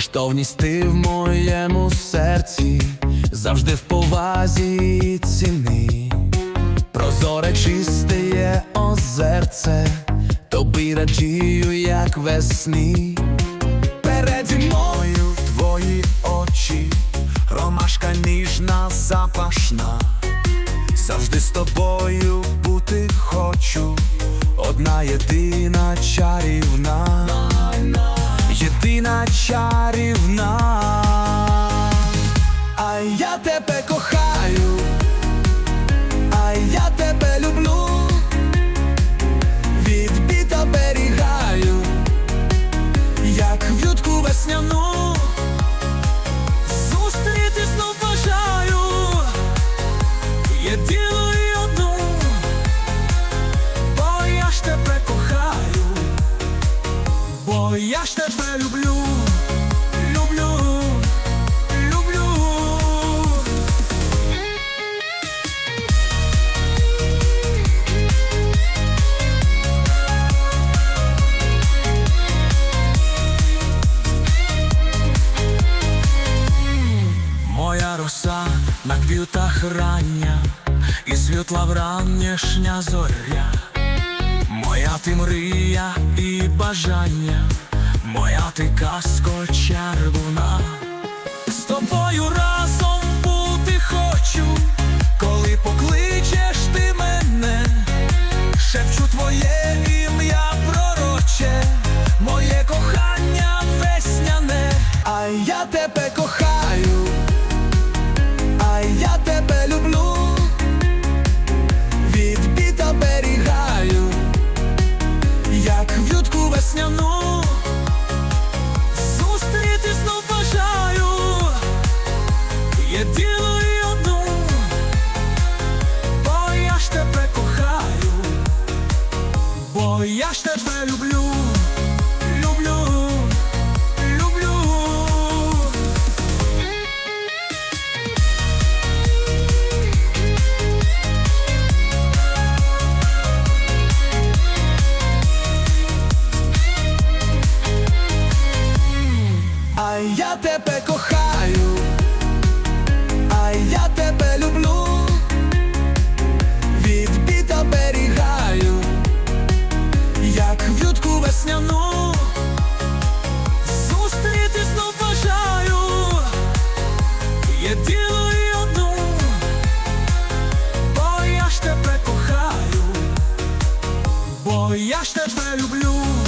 Коштовність ти в моєму серці, завжди в повазі ціни. Прозоре чисте є озерце, тобі радію, як весні. Переді мною твої очі, ромашка ніжна, запашна. Завжди з тобою бути хочу, одна єдина чарівна, єдина чарівна, а я тебе я ж тебе люблю, люблю, люблю. Моя роса на квітах рання, і світла вранішня зоря, моя ти мрія і бажання, моя ти казко червона, з тобою разом бути хочу, коли покличеш ти мене, шепчу твоє ім'я пророче, моє кохання весняне, а я тебе кохаю. А я тебе люблю, від біта берігаю, як в'ютку весняну, бо я ж тебе люблю, люблю, люблю. А я тебе люблю.